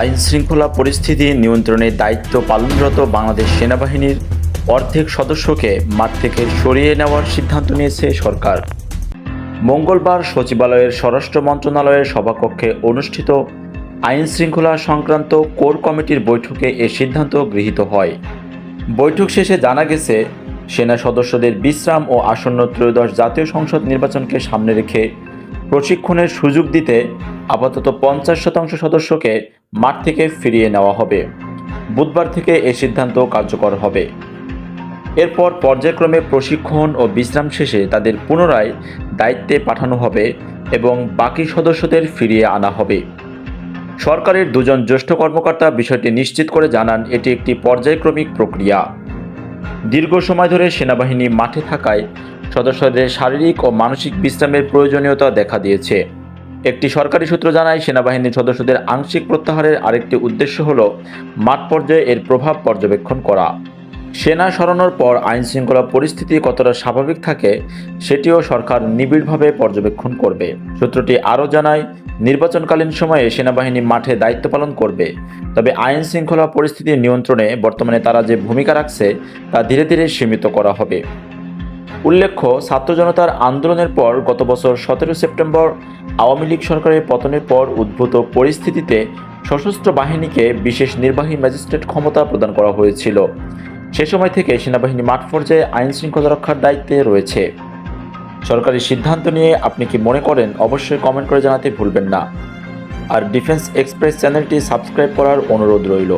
আইন শৃঙ্খলা পরিস্থিতি নিয়ন্ত্রণে দায়িত্ব পালনরত বাংলাদেশ সেনাবাহিনীর অর্ধেক সদস্যকে মাঠ থেকে সরিয়ে নেওয়ার সিদ্ধান্ত নিয়েছে সরকার। মঙ্গলবার সচিবালয়ের স্বরাষ্ট্র মন্ত্রণালয়ের সভাকক্ষে অনুষ্ঠিত আইন শৃঙ্খলা সংক্রান্ত কোর কমিটির বৈঠকে এ সিদ্ধান্ত গৃহীত হয়। বৈঠক শেষে জানা গেছে, সেনা সদস্যদের বিশ্রাম ও আসন্ন ত্রয়োদশ জাতীয় সংসদ নির্বাচনকে সামনে রেখে প্রশিক্ষণের সুযোগ দিতে আপাতত পঞ্চাশ শতাংশ সদস্যকে মাঠ থেকে ফিরিয়ে নেওয়া হবে। বুধবার থেকে এ সিদ্ধান্ত কার্যকর হবে। এরপর পর্যায়ক্রমে প্রশিক্ষণ ও বিশ্রাম শেষে তাদের পুনরায় দায়িত্বে পাঠানো হবে এবং বাকি সদস্যদের ফিরিয়ে আনা হবে। সরকারের দুজন জ্যেষ্ঠ কর্মকর্তা বিষয়টি নিশ্চিত করে জানান, এটি একটি পর্যায়ক্রমিক প্রক্রিয়া। দীর্ঘ সময় ধরে সেনাবাহিনী মাঠে থাকায় সদস্যদের শারীরিক ও মানসিক বিশ্রামের প্রয়োজনীয়তা দেখা দিয়েছে। একটি সরকারি সূত্র জানায়, সেনাবাহিনীর সদস্যদের আংশিক প্রত্যাহারের আরেকটি উদ্দেশ্য হল মাঠ পর্যায়ে এর প্রভাব পর্যবেক্ষণ করা। সেনা সরানোর পর আইন শৃঙ্খলা পরিস্থিতি কতটা স্বাভাবিক থাকে, সেটিও সরকার নিবিড়ভাবে পর্যবেক্ষণ করবে। সূত্রটি আরও জানায়, নির্বাচনকালীন সময়ে সেনাবাহিনী মাঠে দায়িত্ব পালন করবে। তবে আইন শৃঙ্খলা পরিস্থিতি নিয়ন্ত্রণে বর্তমানে তারা যে ভূমিকা রাখছে, তা ধীরে ধীরে সীমিত করা হবে। উল্লেখ্য ছাত্র জনতার আন্দোলনের পর গত বছর সতেরো সেপ্টেম্বর আওয়ামী লীগ সরকারের পতনের পর উদ্ভূত পরিস্থিতিতে সশস্ত্র বাহিনীকে বিশেষ নির্বাহী ম্যাজিস্ট্রেট ক্ষমতা প্রদান করা হয়েছিল। সে সময় থেকে সেনাবাহিনী মাঠ পর্যায়ে আইন শৃঙ্খলা রক্ষার দায়িত্বে রয়েছে। সরকারি সিদ্ধান্ত নিয়ে আপনি কি মনে করেন, অবশ্যই কমেন্ট করে জানাতে ভুলবেন না। আর ডিফেন্স এক্সপ্রেস চ্যানেলটি সাবস্ক্রাইব করার অনুরোধ রইল।